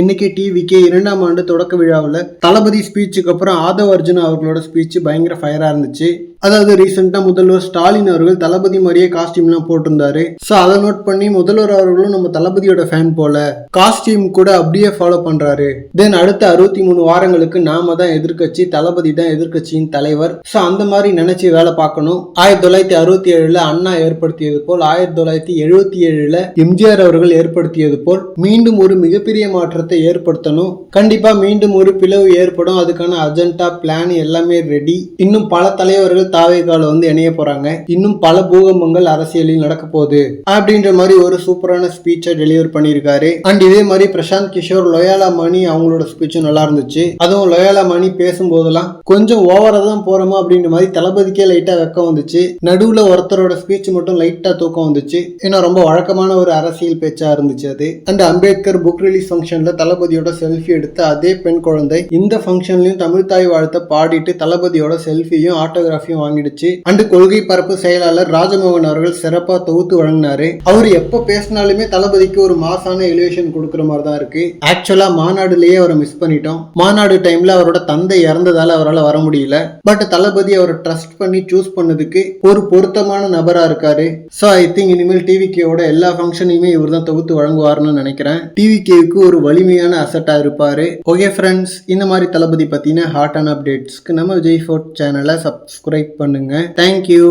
இன்னைக்கு டிவிக்கு இரண்டாம் ஆண்டு தொடக்க விழாவில் தளபதி ஸ்பீச்சுக்கு அப்புறம் ஆதவ் அர்ஜுன் அவர்களோட ஸ்பீச் பயங்கர ஃபயராக இருந்துச்சு. அதாவது ரீசெண்டாக முதல்வர் ஸ்டாலின் அவர்கள் தளபதி மாதிரியே காஸ்டியூம்லாம் போட்டிருந்தாரு. ஸோ அதை நோட் பண்ணி முதல்வர் அவர்களும் நம்ம தளபதியோட ஃபேன் போல காஸ்டியூம் கூட அப்படியே ஃபாலோ பண்ணுறாரு தென் அடுத்த அறுபத்தி மூணு வாரங்களுக்கு நாம தான் எதிர்க்கட்சி தளபதி தான் எதிர்க்கட்சியின் தலைவர். ஸோ அந்த மாதிரி நினைச்சு வேலை பார்க்கணும். ஆயிரத்தி தொள்ளாயிரத்தி அறுபத்தி ஏழில் அண்ணா ஏற்படுத்தியது போல் ஆயிரத்தி தொள்ளாயிரத்தி எழுபத்தி ஏழில் எம்ஜிஆர் அவர்கள் ஏற்படுத்தியது போல் மீண்டும் ஒரு மிகப்பெரிய மாற்றம் மாற்றத்தை ஏற்படுத்தணும். கண்டிப்பா மீண்டும் ஒரு பிளவு ஏற்படும். அதுக்கான அஜெண்டா பிளான் எல்லாமே ரெடி இன்னும் பல தலைவர்கள் தாவேகால வந்து இணைய போறாங்க. இன்னும் பல பூகம்பங்கள் அரசியலில் நடக்க போகுது. அப்படின்ற மாதிரி ஒரு சூப்பரான ஸ்பீச்சை டெலிவர் பண்ணியிருக்காரு. அண்ட் இதே மாதிரி பிரசாந்த் கிஷோர் லொயாலா மணி அவங்களோட ஸ்பீச்சும் நல்லா இருந்துச்சு. அதுவும் லொயாலா மணி பேசும்போதெல்லாம் கொஞ்சம் ஓவரா தான் போறோமா அப்படின்ற மாதிரி தளபதிக்கே லைட்டா வெக்கம் வந்துச்சு. நடுவுல ஒருத்தரோட ஸ்பீச் மட்டும் லைட்டா தூக்கம் வந்துச்சு. ஏன்னா ரொம்ப வழக்கமான ஒரு அரசியல் பேச்சா இருந்துச்சு அது. அண்ட் அம்பேத்கர் புக் ரிலீஸ் ஃபங்க்ஷன்ல தளபதியோட செல்ஃபி எடுத்த அதே பெண் குழந்தை இந்த ஃபங்க்ஷன்லயும் தமிழ்தாய் வாழ்த்த பாடிட்டு தளபதியோட செல்ஃபியும் ஆட்டோகிராஃபியும் வாங்கிடுச்சு. அண்ட் கொள்கை பரப்பு செயலாளர் ராஜமோகன் அவர்கள் சிறப்பா தொகுத்து வழங்கினாரு. அவர் எப்ப பேசினாலுமே தளபதிக்கு ஒரு மாசான எலிவேஷன் கொடுக்குற மாதிரி தான் இருக்கு. ஆக்சுவலா மாநாடுலயே அவரை மிஸ் பண்ணிட்டோம். மாநாடு டைம்ல அவரோட தந்தை இறந்ததால அவரால் வர முடியல. பட் தளபதி அவரை ட்ரஸ்ட் பண்ணி சூஸ் பண்ணதுக்கு ஒரு பொருத்தமான நபரா இருக்காரு. ஸோ ஐ திங்க் இனிமேல் டிவி கேவோட எல்லா ஃபங்க்ஷனையுமே இவர் தான் தொகுத்து வழங்குவார்னு நினைக்கிறேன். டிவிகேவுக்கு ஒரு வழி வலிமையான அசட்டாக இருப்பார். ஓகே ஃப்ரெண்ட்ஸ் இந்த மாதிரி தளபதி பற்றின ஹாட்டான அப்டேட்ஸ்க்கு நம்ம விஜய் ஃபோர்ட் சேனலை சப்ஸ்கிரைப் பண்ணுங்கள் தேங்க்யூ